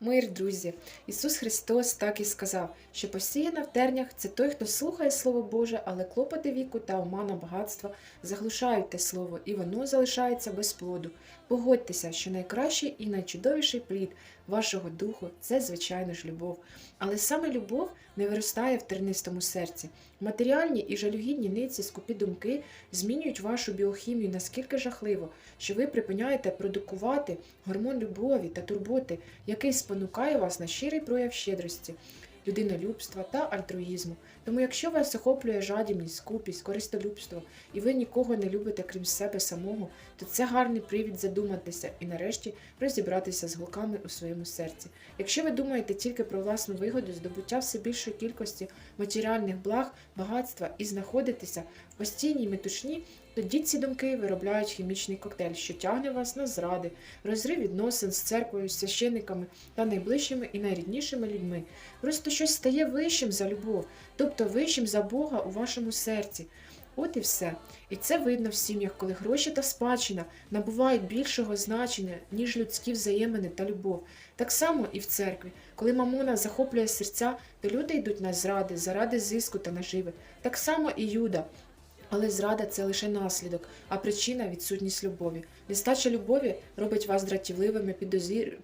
Мир, друзі! Ісус Христос так і сказав, що посіяна в тернях це той, хто слухає Слово Боже, але клопоти віку та омана багатства заглушають те слово, і воно залишається без плоду. Погодьтеся, що найкращий і найчудовіший плід вашого духу це, звичайно ж, любов. Але саме любов не виростає в тернистому серці. Матеріальні і жалюгідні ниці, скупі думки змінюють вашу біохімію наскільки жахливо, що ви припиняєте продукувати гормон любові та турботи, який спонукає вас на щирий прояв щедрості, людинолюбства та альтруїзму. Тому, якщо вас охоплює жадібність, скупість, користолюбство, і ви нікого не любите крім себе самого, то це гарний привід задуматися і нарешті розібратися з гуками у своєму серці. Якщо ви думаєте тільки про власну вигоду, здобуття все більшої кількості матеріальних благ, багатства і знаходитеся в постійній метушні, тоді ці думки виробляють хімічний коктейль, що тягне вас на зради, розрив відносин з церквою, священниками та найближчими і найріднішими людьми. Просто щось стає вищим за любов, тобто вищим за Бога у вашому серці. От і все. І це видно в сім'ях, коли гроші та спадщина набувають більшого значення, ніж людські взаємини та любов. Так само і в церкві. Коли мамона захоплює серця, то люди йдуть на зради, заради зиску та наживи. Так само і Юда. Але зрада це лише наслідок, а причина відсутність любові. Нестача любові робить вас дратівливими,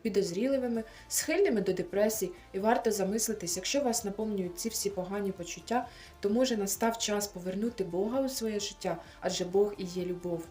підозріливими, схильними до депресій, і варто замислитись, якщо вас наповнюють ці всі погані почуття, то може настав час повернути Бога у своє життя, адже Бог і є любов.